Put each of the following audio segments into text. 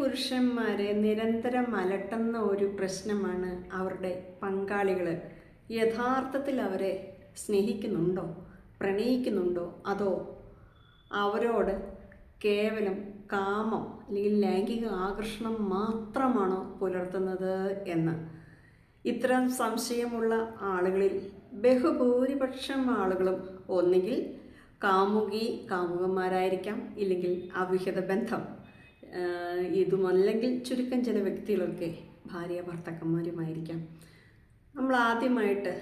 പുരുഷന്മാരെ നിരന്തരം അലട്ടുന്ന ഒരു പ്രശ്നമാണ് അവരുടെ പങ്കാളികൾ യഥാർത്ഥത്തിൽ അവരെ സ്നേഹിക്കുന്നുണ്ടോ? പ്രണയിക്കുന്നുണ്ടോ? അതോ അവരോട് കേവലം കാമം അല്ലെങ്കിൽ ലൈംഗിക ആകർഷണം മാത്രമാണോ പുലർത്തുന്നത് എന്ന്? ഇത്തരം സംശയമുള്ള ആളുകളിൽ ബഹുഭൂരിപക്ഷം ആളുകളും ഒന്നുകിൽ കാമുകി കാമുകന്മാരായിരിക്കാം ഇല്ലെങ്കിൽ അവിഹിത ബന്ധം. ആഹ് ഇതുമല്ലെങ്കിൽ ചുരുക്കം ചില വ്യക്തികളൊക്കെ ഭാര്യ ഭർത്താക്കന്മാരുമായിരിക്കാം. നമ്മൾ ആദ്യമായിട്ട്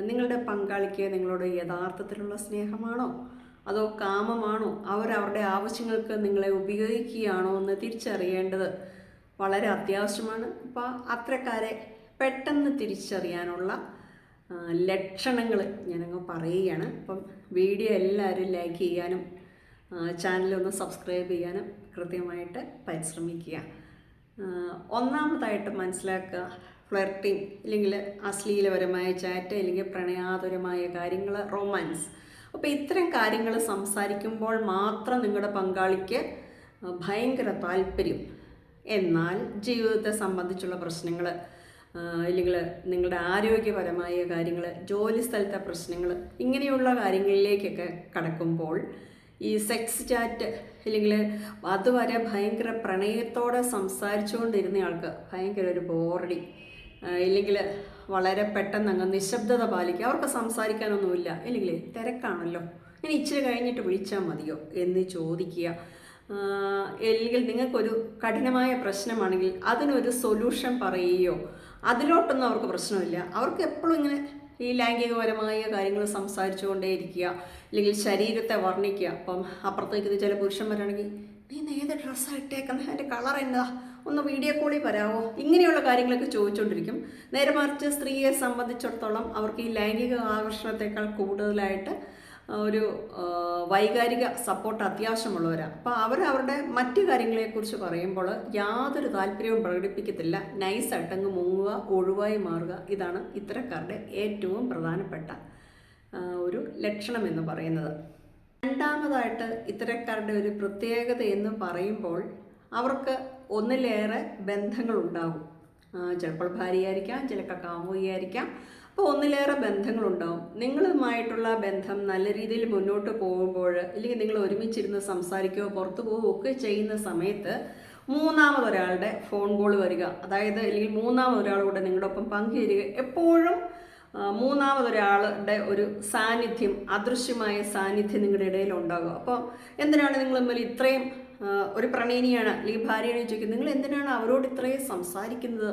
നിങ്ങളുടെ പങ്കാളിക്ക് നിങ്ങളോട് യഥാർത്ഥത്തിലുള്ള സ്നേഹമാണോ? അതോ കാമമാണോ? അവരവരുടെ ആവശ്യങ്ങൾക്ക് നിങ്ങളെ ഉപയോഗിക്കുകയാണോ എന്ന് തിരിച്ചറിയേണ്ടത് വളരെ അത്യാവശ്യമാണ്. അപ്പോൾ അത്രക്കാരെ പെട്ടെന്ന് തിരിച്ചറിയാനുള്ള ലക്ഷണങ്ങൾ ഞാനങ്ങ് പറയുകയാണ്. അപ്പം വീഡിയോ എല്ലാവരും ലൈക്ക് ചെയ്യാനും ചാനലൊന്ന് സബ്സ്ക്രൈബ് ചെയ്യാനും കൃത്യമായിട്ട് പരിശ്രമിക്കുക. ഒന്നാമതായിട്ട് മനസ്സിലാക്കുക ഫ്ലർട്ടിങ് അല്ലെങ്കിൽ അശ്ലീലപരമായ ചാറ്റ് അല്ലെങ്കിൽ പ്രണയാതുരമായ കാര്യങ്ങൾ റൊമാൻസ് അപ്പോൾ ഇത്തരം കാര്യങ്ങൾ സംസാരിക്കുമ്പോൾ മാത്രം നിങ്ങളുടെ പങ്കാളിക്ക് ഭയങ്കര താല്പര്യം. എന്നാൽ ജീവിതത്തെ സംബന്ധിച്ചുള്ള പ്രശ്നങ്ങൾ അല്ലെങ്കിൽ നിങ്ങളുടെ ആരോഗ്യപരമായ കാര്യങ്ങൾ ജോലി സ്ഥലത്തെ പ്രശ്നങ്ങൾ ഇങ്ങനെയുള്ള കാര്യങ്ങളിലേക്കൊക്കെ കടക്കുമ്പോൾ ഈ സെക്സ് ചാറ്റ് അല്ലെങ്കിൽ അതുവരെ ഭയങ്കര പ്രണയത്തോടെ സംസാരിച്ചുകൊണ്ടിരുന്ന ആൾക്ക് ഭയങ്കര ഒരു ബോറടി ഇല്ലെങ്കിൽ വളരെ പെട്ടെന്ന് അങ്ങ് നിശബ്ദത പാലിക്കുക. അവർക്ക് സംസാരിക്കാനൊന്നുമില്ല. ഇല്ലെങ്കിൽ തിരക്കാണല്ലോ. ഇനി ഇച്ചിരി കഴിഞ്ഞിട്ട് വിളിച്ചാൽ മതിയോ എന്ന് ചോദിക്കുക. അല്ലെങ്കിൽ നിങ്ങൾക്കൊരു കഠിനമായ പ്രശ്നമാണെങ്കിൽ അതിനൊരു സൊല്യൂഷൻ പറയുകയോ അതിലോട്ടൊന്നും അവർക്ക് പ്രശ്നമില്ല. അവർക്ക് എപ്പോഴും ഇങ്ങനെ ഈ ലൈംഗികപരമായ കാര്യങ്ങൾ സംസാരിച്ചു കൊണ്ടേയിരിക്കുക അല്ലെങ്കിൽ ശരീരത്തെ വർണിക്കുക. അപ്പം അപ്പുറത്തേക്ക് ഇത് ചില പുരുഷന്മാരാണെങ്കിൽ നീ ഏത് ഡ്രസ്സാണ് ഇട്ടേക്കുന്നത് അതിന്റെ കളർ എന്താ? ഒന്ന് വീഡിയോ കോളിൽ വരാമോ ഇങ്ങനെയുള്ള കാര്യങ്ങളൊക്കെ ചോദിച്ചുകൊണ്ടിരിക്കും. നേരെ മറിച്ച് സ്ത്രീയെ സംബന്ധിച്ചിടത്തോളം അവർക്ക് ഈ ലൈംഗിക ആകർഷണത്തെക്കാൾ കൂടുതലായിട്ട് ഒരു വൈകാരിക സപ്പോർട്ട് അത്യാവശ്യമുള്ളവരാണ് അപ്പോൾ അവർ അവരുടെ മറ്റ് കാര്യങ്ങളെക്കുറിച്ച് പറയുമ്പോൾ യാതൊരു താല്പര്യവും പ്രകടിപ്പിക്കത്തില്ല. നൈസായിട്ടങ്ങ് മുങ്ങുക ഒഴിവായി മാറുക. ഇതാണ് ഇത്തരക്കാരുടെ ഏറ്റവും പ്രധാനപ്പെട്ട ഒരു ലക്ഷണം എന്ന് പറയുന്നത്. രണ്ടാമതായിട്ട് ഇത്തരക്കാരുടെ ഒരു പ്രത്യേകത എന്ന് പറയുമ്പോൾ അവർക്ക് ഒന്നിലേറെ ബന്ധങ്ങളുണ്ടാകും ചിലപ്പോൾ ഭാര്യയായിരിക്കാം ചിലപ്പോൾ കാമുകിയായിരിക്കാം അപ്പോൾ ഒന്നിലേറെ ബന്ധങ്ങളുണ്ടാവും. നിങ്ങളുമായിട്ടുള്ള ബന്ധം നല്ല രീതിയിൽ മുന്നോട്ട് പോകുമ്പോൾ അല്ലെങ്കിൽ നിങ്ങൾ ഒരുമിച്ചിരുന്ന് സംസാരിക്കുകയോ പുറത്തു പോവുകയോ ഒക്കെ ചെയ്യുന്ന സമയത്ത് മൂന്നാമതൊരാളുടെ ഫോൺ കോൾ വരിക. അതായത് അല്ലെങ്കിൽ മൂന്നാമതൊരാളൂടെ നിങ്ങളുടെ ഒപ്പം പങ്കുചേരുക. എപ്പോഴും മൂന്നാമതൊരാളുടെ ഒരു സാന്നിധ്യം അദൃശ്യമായ സാന്നിധ്യം നിങ്ങളുടെ ഇടയിൽ ഉണ്ടാകും. അപ്പോൾ എന്തിനാണ് നിങ്ങൾ തമ്മിൽ ഇത്രയും ഒരു പ്രണയിനിയാണ് അല്ലെങ്കിൽ ഭാര്യയാണ് ചോദിക്കുന്നത്? നിങ്ങൾ എന്തിനാണ് അവരോട് ഇത്രയും സംസാരിക്കുന്നത്?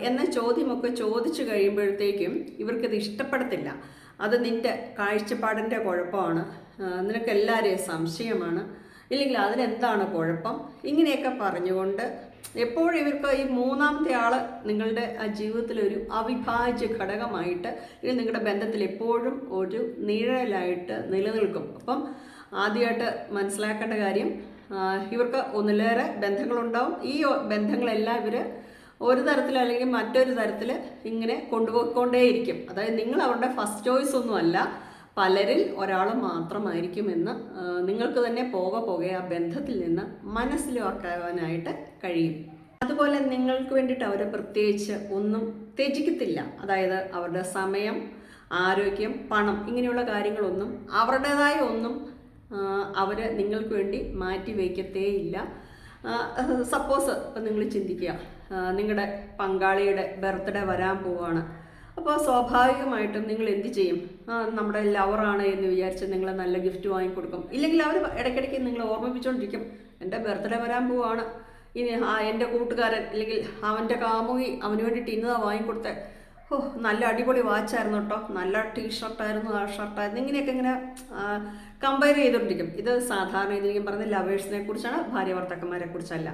എന്ന ചോദ്യമൊക്കെ ചോദിച്ചു കഴിയുമ്പോഴത്തേക്കും ഇവർക്കത് ഇഷ്ടപ്പെടത്തില്ല. അത് നിന്റെ കാഴ്ചപ്പാടിന്റെ കുഴപ്പമാണ്. നിനക്ക് എല്ലാവരെയും സംശയമാണ്. ഇല്ലെങ്കിൽ അതിനെന്താണ് കുഴപ്പം? ഇങ്ങനെയൊക്കെ പറഞ്ഞുകൊണ്ട് എപ്പോഴും ഇവർക്ക് ഈ മൂന്നാമത്തെ ആൾ നിങ്ങളുടെ ജീവിതത്തിലൊരു അവിഭാജ്യ ഘടകമായിട്ട് ഇത് നിങ്ങളുടെ ബന്ധത്തിൽ എപ്പോഴും ഒരു നിഴലായിട്ട് നിലനിൽക്കും. അപ്പം ആദ്യമായിട്ട് മനസ്സിലാക്കേണ്ട കാര്യം ഇവർക്ക് ഒന്നിലേറെ ബന്ധങ്ങളുണ്ടാവും. ഈ ബന്ധങ്ങളെല്ലാം ഇവർ ഒരു തരത്തിൽ അല്ലെങ്കിൽ മറ്റൊരു തരത്തിൽ ഇങ്ങനെ കൊണ്ടുപോയിക്കൊണ്ടേയിരിക്കും അതായത് നിങ്ങൾ അവരുടെ ഫസ്റ്റ് ചോയ്സ് ഒന്നുമല്ല പലരിൽ ഒരാൾ മാത്രമായിരിക്കും എന്ന് നിങ്ങൾക്ക് തന്നെ പോക പോകെ ആ ബന്ധത്തിൽ നിന്ന് മനസ്സിലാക്കാനായിട്ട് കഴിയും. അതുപോലെ നിങ്ങൾക്ക് വേണ്ടിയിട്ട് അവരെ പ്രത്യേകിച്ച് ഒന്നും ത്യജിക്കത്തില്ല. അതായത് അവരുടെ സമയം ആരോഗ്യം പണം ഇങ്ങനെയുള്ള കാര്യങ്ങളൊന്നും അവരുടേതായ ഒന്നും അവർ നിങ്ങൾക്ക് വേണ്ടി മാറ്റി വയ്ക്കത്തേയില്ല സപ്പോസ് ഇപ്പം നിങ്ങൾ ചിന്തിക്കുക. നിങ്ങളുടെ പങ്കാളിയുടെ ബർത്ത്ഡേ വരാൻ പോവുകയാണ് അപ്പോൾ സ്വാഭാവികമായിട്ടും നിങ്ങൾ എന്ത് ചെയ്യും? നമ്മുടെ ലവറാണ് എന്ന് വിചാരിച്ച് നിങ്ങൾ നല്ല ഗിഫ്റ്റ് വാങ്ങിക്കൊടുക്കും. ഇല്ലെങ്കിൽ അവർ ഇടയ്ക്കിടയ്ക്ക് നിങ്ങൾ ഓർമ്മിപ്പിച്ചുകൊണ്ടിരിക്കും എന്റെ ബർത്ത്ഡേ വരാൻ പോവാണ്. ഇനി ആ എന്റെ കൂട്ടുകാരൻ അല്ലെങ്കിൽ അവന്റെ കാമുകി അവന് വേണ്ടിയിട്ട് ഇന്നതാ വാങ്ങിക്കൊടുത്തേ. ഓ നല്ല അടിപൊളി വാച്ചായിരുന്നു കേട്ടോ. നല്ല ടീ ഷർട്ടായിരുന്നു ആ ഷർട്ടായിരുന്നു ഇങ്ങനെയൊക്കെ ഇങ്ങനെ കമ്പയർ ചെയ്തുകൊണ്ടിരിക്കും ഇത് സാധാരണ ഇതിലേക്ക് പറഞ്ഞ ലവേഴ്സിനെ കുറിച്ചാണ് ഭാര്യ ഭർത്താക്കന്മാരെ കുറിച്ചല്ല.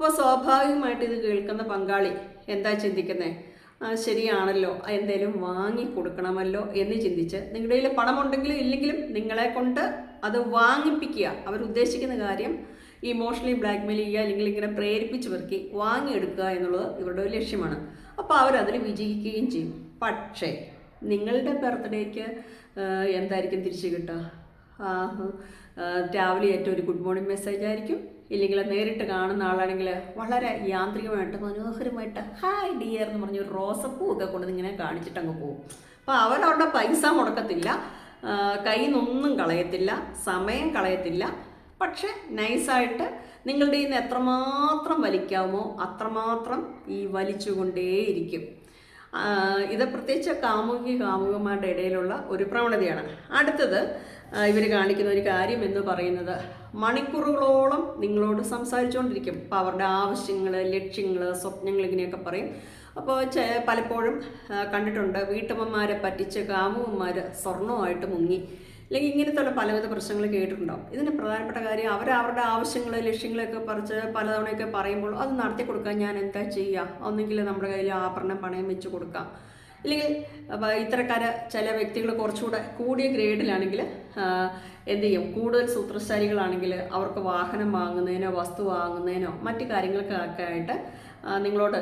അപ്പോൾ സ്വാഭാവികമായിട്ട് ഇത് കേൾക്കുന്ന പങ്കാളി എന്താ ചിന്തിക്കുന്നത് ശരിയാണല്ലോ. എന്തേലും വാങ്ങി കൊടുക്കണമല്ലോ എന്ന് ചിന്തിച്ച് നിങ്ങളുടെ കയ്യിൽ പണമുണ്ടെങ്കിലും ഇല്ലെങ്കിലും നിങ്ങളെ കൊണ്ട് അത് വാങ്ങിപ്പിക്കുക. അവരുദ്ദേശിക്കുന്ന കാര്യം ഇമോഷണലി ബ്ലാക്ക്മെയിൽ ചെയ്യുക അല്ലെങ്കിൽ ഇങ്ങനെ പ്രേരിപ്പിച്ച് പെറുക്കി വാങ്ങിയെടുക്കുക എന്നുള്ളത് ഇവരുടെ ഒരു ലക്ഷ്യമാണ്. അപ്പോൾ അവരതിൽ വിജയിക്കുകയും ചെയ്യും. പക്ഷേ നിങ്ങളുടെ ബർത്ത്ഡേക്ക് എന്തായിരിക്കും തിരിച്ചു കിട്ടുക? രാവിലെ ഏറ്റവും ഒരു ഗുഡ് മോർണിംഗ് മെസ്സേജ് ആയിരിക്കും. ഇല്ലെങ്കിൽ നേരിട്ട് കാണുന്ന ആളാണെങ്കിൽ വളരെ യാന്ത്രികമായിട്ട് മനോഹരമായിട്ട് ഹായ് ഡിയർ എന്ന് പറഞ്ഞ് ഒരു റോസപ്പൂ ഒക്കെ കൊണ്ട് ഇങ്ങനെ കാണിച്ചിട്ട് അങ്ങ് പോകും അപ്പോൾ അവരവരുടെ പൈസ മുടക്കത്തില്ല. കയ്യിൽ നിന്നൊന്നും കളയത്തില്ല. സമയം കളയത്തില്ല. പക്ഷെ നൈസായിട്ട് നിങ്ങളുടെ നിന്ന് എത്രമാത്രം വലിക്കാമോ അത്രമാത്രം ഈ വലിച്ചുകൊണ്ടേയിരിക്കും. ഇത് പ്രത്യേകിച്ച് കാമുകി കാമുകന്മാരുടെ ഇടയിലുള്ള ഒരു പ്രവണതയാണ്. അടുത്തത് ഇവർ കാണിക്കുന്ന ഒരു കാര്യം എന്ന് പറയുന്നത് മണിക്കൂറുകളോളം നിങ്ങളോട് സംസാരിച്ചുകൊണ്ടിരിക്കും. അപ്പോൾ അവരുടെ ആവശ്യങ്ങൾ ലക്ഷ്യങ്ങൾ സ്വപ്നങ്ങൾ ഇങ്ങനെയൊക്കെ പറയും. അപ്പോൾ പലപ്പോഴും കണ്ടിട്ടുണ്ട് വീട്ടമ്മമാരെ പറ്റിച്ച് കാമുകന്മാർ സ്വർണമായിട്ട് മുങ്ങി. അല്ലെങ്കിൽ ഇങ്ങനത്തെയുള്ള പലവിധ പ്രശ്നങ്ങൾ കേട്ടിട്ടുണ്ടാവും. ഇതിന് പ്രധാനപ്പെട്ട കാര്യം അവർ അവരുടെ ആവശ്യങ്ങൾ ലക്ഷ്യങ്ങളൊക്കെ പറിച്ച് പലതവണയൊക്കെ പറയുമ്പോൾ അത് നടത്തി കൊടുക്കാൻ ഞാൻ എന്താ ചെയ്യുക? ഒന്നെങ്കിൽ നമ്മുടെ കയ്യിൽ ആഭരണം പണയം വെച്ച് കൊടുക്കാം. അല്ലെങ്കിൽ ഇത്തരക്കാര് ചില വ്യക്തികൾ കുറച്ചുകൂടെ കൂടിയ ഗ്രേഡിലാണെങ്കിൽ എന്ത് ചെയ്യും? കൂടുതൽ സൂത്രശാലികളാണെങ്കിൽ അവർക്ക് വാഹനം വാങ്ങുന്നതിനോ വസ്തു വാങ്ങുന്നതിനോ മറ്റു കാര്യങ്ങൾക്കൊക്കെ ആയിട്ട് നിങ്ങളോട്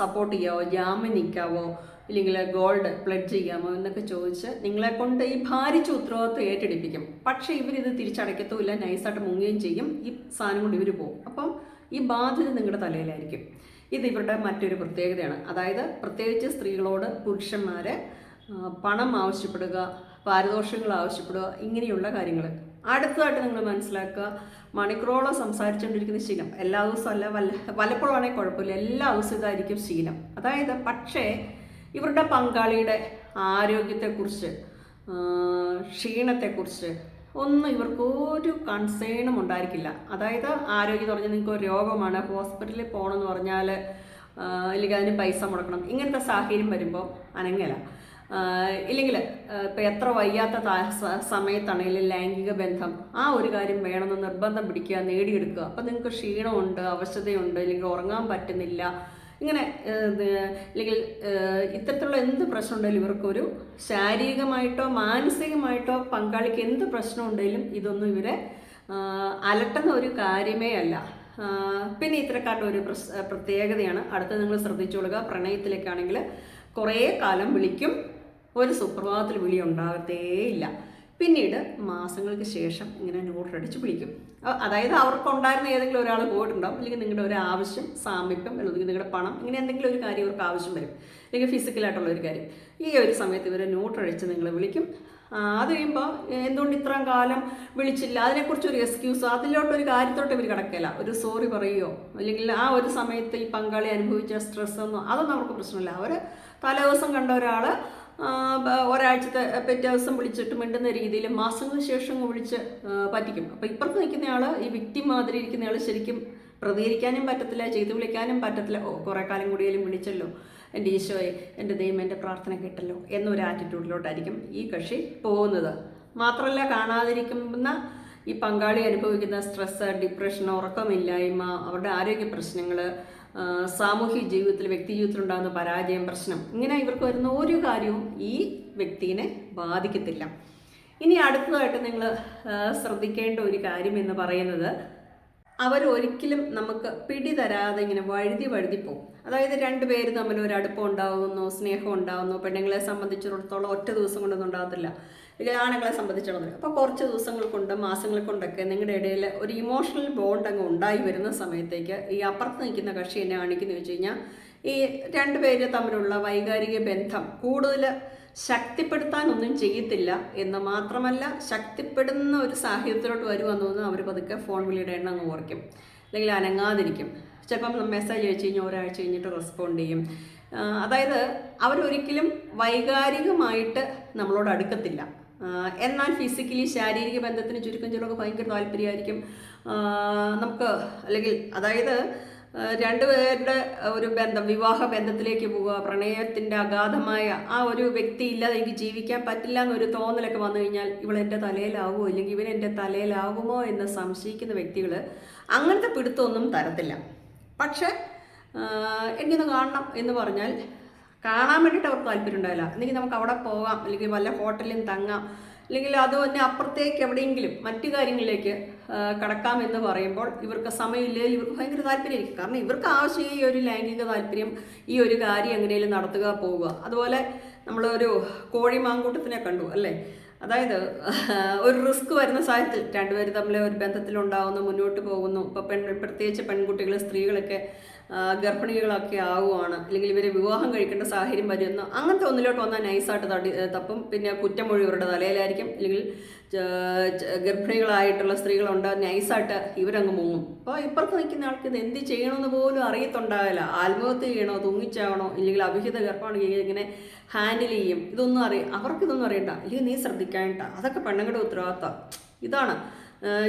സപ്പോർട്ട് ചെയ്യാവോ? ജാമ്യം നിൽക്കാവോ? ഇല്ലെങ്കിൽ ഗോൾഡ് പ്ലഡ് ചെയ്യാമോ എന്നൊക്കെ ചോദിച്ച് നിങ്ങളെ കൊണ്ട് ഈ ഭാരിച്ച ഉത്തരവാദിത്വം ഏറ്റെടുപ്പിക്കും. പക്ഷേ ഇവരിത് തിരിച്ചടയ്ക്കത്തുമില്ല. നൈസായിട്ട് മുങ്ങുകയും ചെയ്യും. ഈ സാധനം കൊണ്ട് ഇവർ പോകും. അപ്പം ഈ ബാധ്യത നിങ്ങളുടെ തലയിലായിരിക്കും. ഇത് ഇവരുടെ മറ്റൊരു പ്രത്യേകതയാണ്. അതായത് പ്രത്യേകിച്ച് സ്ത്രീകളോട് പുരുഷന്മാരെ പണം ആവശ്യപ്പെടുക പാരിതോഷികങ്ങൾ ആവശ്യപ്പെടുക ഇങ്ങനെയുള്ള കാര്യങ്ങൾ അടുത്തതായിട്ട് നിങ്ങൾ മനസ്സിലാക്കുക മണിക്കൂറോളം സംസാരിച്ചുകൊണ്ടിരിക്കുന്ന ശീലം. എല്ലാ ദിവസവും അല്ല വല്ല വല്ലപ്പോഴാണെങ്കിൽ കുഴപ്പമില്ല. എല്ലാ ദിവസവും ഇതായിരിക്കും ശീലം. അതായത് പക്ഷേ ഇവരുടെ പങ്കാളിയുടെ ആരോഗ്യത്തെക്കുറിച്ച് ക്ഷീണത്തെക്കുറിച്ച് ഒന്നും ഇവർക്കൊരു കൺസേണും ഉണ്ടായിരിക്കില്ല. അതായത് ആരോഗ്യം എന്ന് പറഞ്ഞാൽ നിങ്ങൾക്ക് രോഗമാണ് ഹോസ്പിറ്റലിൽ പോകണമെന്ന് പറഞ്ഞാൽ ഇല്ലെങ്കിൽ അതിന് പൈസ മുടക്കണം. ഇങ്ങനത്തെ സാഹചര്യം വരുമ്പോൾ അനങ്ങല. ഇല്ലെങ്കിൽ ഇപ്പം എത്ര വയ്യാത്ത സമയത്താണെങ്കിലും ലൈംഗിക ബന്ധം ആ ഒരു കാര്യം വേണമെന്ന് നിർബന്ധം പിടിക്കുക നേടിയെടുക്കുക. അപ്പം നിങ്ങൾക്ക് ക്ഷീണമുണ്ട് അവശതയുണ്ട് ഇല്ലെങ്കിൽ ഉറങ്ങാൻ പറ്റുന്നില്ല ഇങ്ങനെ അല്ലെങ്കിൽ ഇത്തരത്തിലുള്ള എന്ത് പ്രശ്നം ഉണ്ടെങ്കിലും ഇവർക്കൊരു ശാരീരികമായിട്ടോ മാനസികമായിട്ടോ പങ്കാളിക്ക് എന്ത് പ്രശ്നം ഉണ്ടെങ്കിലും ഇതൊന്നും ഇവരെ അലട്ടുന്ന ഒരു കാര്യമേ അല്ല. പിന്നെ ഇത്തരക്കാരുടെ ഒരു പ്രത്യേകതയാണ്. അടുത്ത് നിങ്ങൾ ശ്രദ്ധിച്ചുകൊള്ളുക പ്രണയത്തിലേക്കാണെങ്കിൽ കുറേ കാലം വിളിക്കും. ഒരു സുപ്രഭാതത്തിൽ വിളി ഉണ്ടാകത്തേയില്ല. പിന്നീട് മാസങ്ങൾക്ക് ശേഷം ഇങ്ങനെ നോട്ടടിച്ച് അടിച്ച് പിടിക്കും. അതായത് അവർക്കുണ്ടായിരുന്ന ഏതെങ്കിലും ഒരാൾ പോയിട്ടുണ്ടാവും അല്ലെങ്കിൽ നിങ്ങളുടെ ഒരു ആവശ്യം സാമീപ്യം അല്ലെങ്കിൽ നിങ്ങളുടെ പണം ഇങ്ങനെ എന്തെങ്കിലും ഒരു കാര്യം ഇവർക്ക് ആവശ്യം വരും. അല്ലെങ്കിൽ ഫിസിക്കലായിട്ടുള്ള ഒരു കാര്യം. ഈ ഒരു സമയത്ത് ഇവരെ നോട്ട് അടിച്ച് നിങ്ങളെ വിളിക്കും. അത് കഴിയുമ്പോൾ എന്തുകൊണ്ട് ഇത്രയും കാലം വിളിച്ചില്ല? അതിനെക്കുറിച്ച് ഒരു എക്സ്ക്യൂസ് അതിലോട്ടൊരു കാര്യത്തോട്ട് ഇവർ കിടക്കില്ല ഒരു സോറി പറയുകയോ അല്ലെങ്കിൽ ആ ഒരു സമയത്ത് ഈ പങ്കാളി അനുഭവിച്ച സ്ട്രെസ്സൊന്നും അതൊന്നും അവർക്ക് പ്രശ്നമില്ല. അവർ തലേ ദിവസം കണ്ട ഒരാൾ ഒരാഴ്ചത്തെ പിറ്റേ ദിവസം വിളിച്ചിട്ട് മിണ്ടുന്ന രീതിയിൽ മാസങ്ങൾക്ക് ശേഷം വിളിച്ച് പറ്റിക്കും. അപ്പോൾ ഇപ്പുറത്ത് നിൽക്കുന്നയാൾ ഈ വ്യക്തി മാതിരി ഇരിക്കുന്നയാൾ ശരിക്കും പ്രതികരിക്കാനും പറ്റത്തില്ല ചെയ്തു വിളിക്കാനും പറ്റത്തില്ല. ഓ കുറേ കാലം കൂടിയാലും വിളിച്ചല്ലോ. എന്റെ ഈശോയെ എന്റെ ദൈവം എന്റെ പ്രാർത്ഥന കേട്ടല്ലോ എന്നൊരു ആറ്റിറ്റ്യൂഡിലോട്ടായിരിക്കും ഈ കക്ഷി പോകുന്നത്. മാത്രമല്ല കാണാതിരിക്കുന്ന ഈ പങ്കാളി അനുഭവിക്കുന്ന സ്ട്രെസ് ഡിപ്രഷൻ ഉറക്കമില്ലായ്മ അവരുടെ ആരോഗ്യ പ്രശ്നങ്ങൾ സാമൂഹിക ജീവിതത്തിൽ വ്യക്തി ജീവിതത്തിൽ ഉണ്ടാകുന്ന പരാജയം പ്രശ്നം ഇങ്ങനെ ഇവർക്ക് വരുന്ന ഒരു കാര്യവും ഈ വ്യക്തിനെ ബാധിക്കത്തില്ല. ഇനി അടുത്തതായിട്ട് നിങ്ങൾ ശ്രദ്ധിക്കേണ്ട ഒരു കാര്യം എന്ന് പറയുന്നത് അവർ ഒരിക്കലും നമുക്ക് പിടി തരാതെ ഇങ്ങനെ വഴുതി വഴുതി പോകും. അതായത് രണ്ടുപേര് തമ്മിൽ ഒരു അടുപ്പം ഉണ്ടാകുന്നു സ്നേഹം ഉണ്ടാകുന്നു പെണ്ണുങ്ങളെ സംബന്ധിച്ചിടത്തോളം ഒറ്റ ദിവസം കൊണ്ടൊന്നും ഉണ്ടാകത്തില്ല. ഇല്ലെങ്കിൽ ആണുങ്ങളെ സംബന്ധിച്ചിടത്തോളം അപ്പോൾ കുറച്ച് ദിവസങ്ങൾ കൊണ്ട് മാസങ്ങൾ കൊണ്ടൊക്കെ നിങ്ങളുടെ ഇടയിൽ ഒരു ഇമോഷണൽ ബോണ്ട് അങ്ങ് ഉണ്ടായി വരുന്ന സമയത്തേക്ക് ഈ അപ്പുറത്ത് നിൽക്കുന്ന കക്ഷി എന്നെ കാണിക്കുന്നു വെച്ച് കഴിഞ്ഞാൽ ഈ രണ്ട് പേര് തമ്മിലുള്ള വൈകാരിക ബന്ധം കൂടുതൽ ശക്തിപ്പെടുത്താനൊന്നും ചെയ്യത്തില്ല എന്ന് മാത്രമല്ല ശക്തിപ്പെടുന്ന ഒരു സാഹചര്യത്തിലോട്ട് വരുമെന്ന് തോന്നുന്നു അവർ പതുക്കെ ഫോൺ വിളിയുടെ എണ്ണം അങ്ങ് ഓർക്കും അല്ലെങ്കിൽ അനങ്ങാതിരിക്കും. ചിലപ്പം മെസ്സേജ് അയച്ചു കഴിഞ്ഞാൽ ഒരാഴ്ച കഴിഞ്ഞിട്ട് റെസ്പോണ്ട് ചെയ്യും. അതായത് അവരൊരിക്കലും വൈകാരികമായിട്ട് നമ്മളോട് അടുക്കത്തില്ല. എന്നാൽ ഫിസിക്കലി ശാരീരിക ബന്ധത്തിന് ചുരുക്കം ചിലർക്ക് ഭയങ്കര താല്പര്യമായിരിക്കും. നമുക്ക് അല്ലെങ്കിൽ അതായത് രണ്ടുപേരുടെ ഒരു ബന്ധം വിവാഹ ബന്ധത്തിലേക്ക് പോവുക പ്രണയത്തിന്റെ അഗാധമായ ആ ഒരു വ്യക്തി ഇല്ലാതെ എനിക്ക് ജീവിക്കാൻ പറ്റില്ല എന്നൊരു തോന്നലൊക്കെ വന്നു കഴിഞ്ഞാൽ ഇവൾ എന്റെ തലയിലാവുമോ? അല്ലെങ്കിൽ ഇവൻ എന്റെ തലയിലാകുമോ എന്ന് സംശയിക്കുന്ന വ്യക്തികൾ അങ്ങനത്തെ പിടുത്തമൊന്നും തരത്തില്ല. പക്ഷേ എനിക്കൊന്ന് കാണണം എന്ന് പറഞ്ഞാൽ കാണാൻ വേണ്ടിയിട്ട് അവർക്ക് താല്പര്യം ഉണ്ടാവില്ല. അല്ലെങ്കിൽ നമുക്ക് അവിടെ പോകാം അല്ലെങ്കിൽ വല്ല ഹോട്ടലിൽ തങ്ങാം അല്ലെങ്കിൽ അത് തന്നെ അപ്പുറത്തേക്ക് എവിടെയെങ്കിലും മറ്റു കാര്യങ്ങളിലേക്ക് കടക്കാം എന്ന് പറയുമ്പോൾ ഇവർക്ക് സമയമില്ലെങ്കിൽ ഇവർക്ക് ഭയങ്കര താല്പര്യമായിരിക്കും. കാരണം ഇവർക്ക് ആവശ്യം ഈ ഒരു ലൈംഗിക താല്പര്യം ഈ ഒരു കാര്യം എങ്ങനെയും നടത്തുക പോവുക. അതുപോലെ നമ്മളൊരു കോഴി മാങ്കൂട്ടത്തിനെ കണ്ടു അല്ലേ? അതായത് ഒരു റിസ്ക് വരുന്ന സാഹചര്യത്തിൽ രണ്ടുപേരും തമ്മിൽ ഒരു ബന്ധത്തിലുണ്ടാവുന്നു മുന്നോട്ട് പോകുന്നു. ഇപ്പോൾ പെൺ പ്രത്യേകിച്ച് പെൺകുട്ടികൾ സ്ത്രീകളൊക്കെ ഗർഭിണികളൊക്കെ ആവുകയാണ് അല്ലെങ്കിൽ ഇവരെ വിവാഹം കഴിക്കേണ്ട സാഹചര്യം വരുന്നു അങ്ങനത്തെ ഒന്നിലോട്ട് വന്നാൽ നൈസായിട്ട് തടി തപ്പും. പിന്നെ കുറ്റമൊഴി ഇവരുടെ തലയിലായിരിക്കും. അല്ലെങ്കിൽ ഗർഭിണികളായിട്ടുള്ള സ്ത്രീകളുണ്ട്. നൈസായിട്ട് ഇവരങ്ങ് മുങ്ങും. അപ്പോൾ ഇപ്പുറത്ത് നിൽക്കുന്ന ആൾക്ക് ഇത് എന്ത് ചെയ്യണമെന്ന് പോലും അറിയത്തുണ്ടാവില്ല. ആത്മഹത്യ ചെയ്യണോ തൂങ്ങിച്ചാവണോ ഇല്ലെങ്കിൽ അഭിഹിത ഗർഭമാണ് ഇങ്ങനെ ഹാൻഡിൽ ചെയ്യും. ഇതൊന്നും അറിയാം അവർക്കിതൊന്നും അറിയണ്ട. ഇല്ലെങ്കിൽ നീ ശ്രദ്ധിക്കാനിട്ട അതൊക്കെ പെണ്ണുങ്ങളുടെ ഉത്തരവാദിത്തം. ഇതാണ്.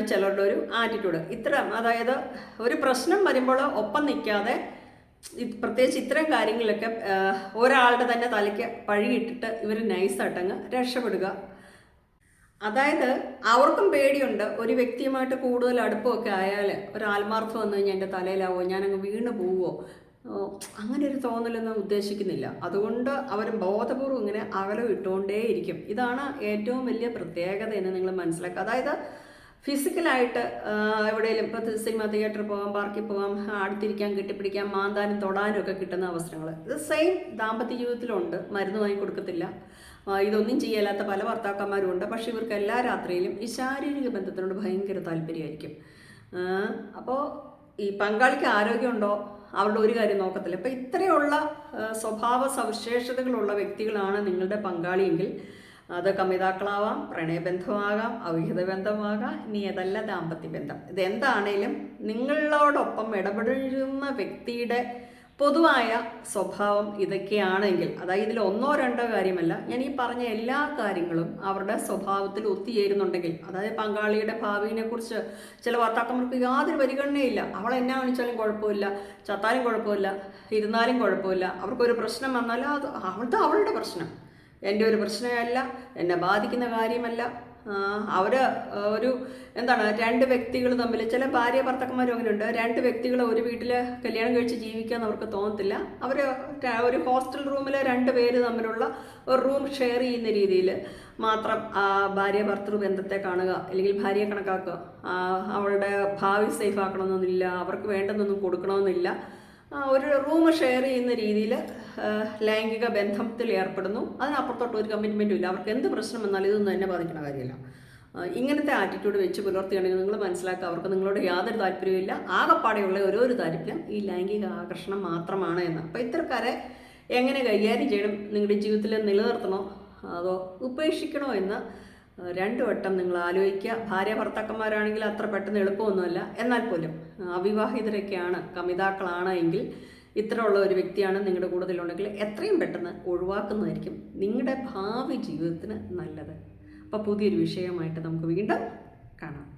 ചിലരുടെ ഒരു ആറ്റിറ്റ്യൂഡ് ഇത്തരം അതായത് ഒരു പ്രശ്നം വരുമ്പോൾ ഒപ്പം നിൽക്കാതെ പ്രത്യേകിച്ച് ഇത്തരം കാര്യങ്ങളൊക്കെ ഒരാളുടെ തന്നെ തലയ്ക്ക് പഴിയിട്ടിട്ട് ഇവർ നൈസായിട്ടങ്ങ് രക്ഷപ്പെടുക. അതായത് അവർക്കും പേടിയുണ്ട്. ഒരു വ്യക്തിയുമായിട്ട് കൂടുതൽ അടുപ്പമൊക്കെ ആയാൽ ഒരു ആത്മാർത്ഥം വന്നു കഴിഞ്ഞാൽ എന്റെ തലയിലാവോ ഞാനങ്ങ് വീണ് പോവോ? അങ്ങനെ ഒരു തോന്നലൊന്നും ഉദ്ദേശിക്കുന്നില്ല. അതുകൊണ്ട് അവർ ബോധപൂർവം ഇങ്ങനെ അകലം ഇട്ടുകൊണ്ടേയിരിക്കും. ഇതാണ് ഏറ്റവും വലിയ പ്രത്യേകത എന്ന് നിങ്ങൾ മനസ്സിലാക്കുക. അതായത് ഫിസിക്കലായിട്ട് എവിടെയെങ്കിലും ഇപ്പോൾ സിനിമ തിയേറ്ററിൽ പോകാം പാർക്കിൽ പോകാം അടുത്തിരിക്കാൻ കെട്ടിപ്പിടിക്കാം മാന്താനും തൊടാനും ഒക്കെ കിട്ടുന്ന അവസരങ്ങൾ. ഇത് സെയിം ദാമ്പത്യ ജീവിതത്തിലുണ്ട്. മരുന്ന് വാങ്ങി കൊടുക്കത്തില്ല. ഇതൊന്നും ചെയ്യാത്ത പല ഭർത്താക്കന്മാരും ഉണ്ട്. പക്ഷെ ഇവർക്ക് എല്ലാ രാത്രിയിലും ഈ ശാരീരിക ബന്ധത്തിനോട് ഭയങ്കര താല്പര്യമായിരിക്കും. അപ്പോൾ ഈ പങ്കാളിക്ക് ആരോഗ്യമുണ്ടോ? അവരുടെ ഒരു കാര്യം നോക്കത്തില്ല. അപ്പോൾ ഇത്രയുള്ള സ്വഭാവ സവിശേഷതകളുള്ള വ്യക്തികളാണ് നിങ്ങളുടെ പങ്കാളിയെങ്കിൽ അത് കമിതാക്കളാവാം പ്രണയബന്ധമാകാം അവിഹിത ബന്ധമാകാം ഇനി അതല്ല ദാമ്പത്യ ബന്ധം ഇതെന്താണേലും നിങ്ങളോടൊപ്പം ഇടപെടുന്ന വ്യക്തിയുടെ പൊതുവായ സ്വഭാവം ഇതൊക്കെയാണെങ്കിൽ അതായത് ഇതിൽ ഒന്നോ രണ്ടോ കാര്യമല്ല ഞാൻ ഈ പറഞ്ഞ എല്ലാ കാര്യങ്ങളും അവരുടെ സ്വഭാവത്തിൽ ഒത്തുചേരുന്നുണ്ടെങ്കിൽ അതായത് പങ്കാളിയുടെ ഭാവിനെ കുറിച്ച് ചില ഭർത്താക്കന്മാർക്ക് യാതൊരു പരിഗണനയില്ല. അവൾ എന്നാ കാണിച്ചാലും കുഴപ്പമില്ല ചത്താലും കുഴപ്പമില്ല ഇരുന്നാലും കുഴപ്പമില്ല അവർക്കൊരു പ്രശ്നം വന്നാൽ അത് അവളുടെ അവളുടെ പ്രശ്നം. എന്റെ ഒരു പ്രശ്നമല്ല എന്നെ ബാധിക്കുന്ന കാര്യമല്ല. അവർ ഒരു എന്താണ് രണ്ട് വ്യക്തികൾ തമ്മിൽ ചില ഭാര്യ ഭർത്താക്കന്മാരും അങ്ങനെയുണ്ട്. രണ്ട് വ്യക്തികൾ ഒരു വീട്ടിൽ കല്യാണം കഴിച്ച് ജീവിക്കാൻ അവർക്ക് തോന്നത്തില്ല. അവർ ഒരു ഹോസ്റ്റൽ റൂമിൽ രണ്ട് പേര് തമ്മിലുള്ള ഒരു റൂം ഷെയർ ചെയ്യുന്ന രീതിയിൽ മാത്രം ഭാര്യ ഭർത്തൃ ബന്ധത്തെ കാണുക. അല്ലെങ്കിൽ ഭാര്യയെ കണക്കാക്കുക. അവളുടെ ഭാവി സേഫ് ആക്കണമെന്നൊന്നുമില്ല അവർക്ക് വേണ്ടതൊന്നും കൊടുക്കണമെന്നില്ല. ഒരു റൂം ഷെയർ ചെയ്യുന്ന രീതിയിൽ ലൈംഗിക ബന്ധത്തിൽ ഏർപ്പെടുന്നു. അതിനപ്പുറത്തോട്ട് ഒരു കമ്മിറ്റ്മെന്റും ഇല്ല. അവർക്ക് എന്ത് പ്രശ്നം വന്നാലും ഇതൊന്നും എന്നെ ബാധിക്കുന്ന കാര്യമില്ല. ഇങ്ങനത്തെ ആറ്റിറ്റ്യൂഡ് വെച്ച് പുലർത്തുകയാണെങ്കിൽ നിങ്ങൾ മനസ്സിലാക്കുക അവർക്ക് നിങ്ങളോട് യാതൊരു താല്പര്യമില്ല ആകെപ്പാടെയുള്ള ഓരോ ഒരു താല്പര്യം ഈ ലൈംഗിക ആകർഷണം മാത്രമാണ് എന്ന്. അപ്പോൾ ഇത്തരക്കാരെ എങ്ങനെ കൈകാര്യം ചെയ്യണം? നിങ്ങളുടെ ജീവിതത്തിൽ നിലനിർത്തണോ? അതോ ഉപേക്ഷിക്കണോ എന്ന് രണ്ടു വട്ടം നിങ്ങൾ ആലോചിക്കുക. ഭാര്യ ഭർത്താക്കന്മാരാണെങ്കിൽ അത്ര പെട്ടെന്ന് എളുപ്പമൊന്നുമല്ല. എന്നാൽ പോലും അവിവാഹിതരൊക്കെയാണ് കമിതാക്കളാണ് എങ്കിൽ ഇത്തരമുള്ള ഒരു വ്യക്തിയാണ് നിങ്ങളുടെ കൂടുതലുണ്ടെങ്കിൽ എത്രയും പെട്ടെന്ന് ഒഴിവാക്കുന്നതായിരിക്കും നിങ്ങളുടെ ഭാവി ജീവിതത്തിന് നല്ലത്. അപ്പോൾ പുതിയൊരു വിഷയമായിട്ട് നമുക്ക് വീണ്ടും കാണാം.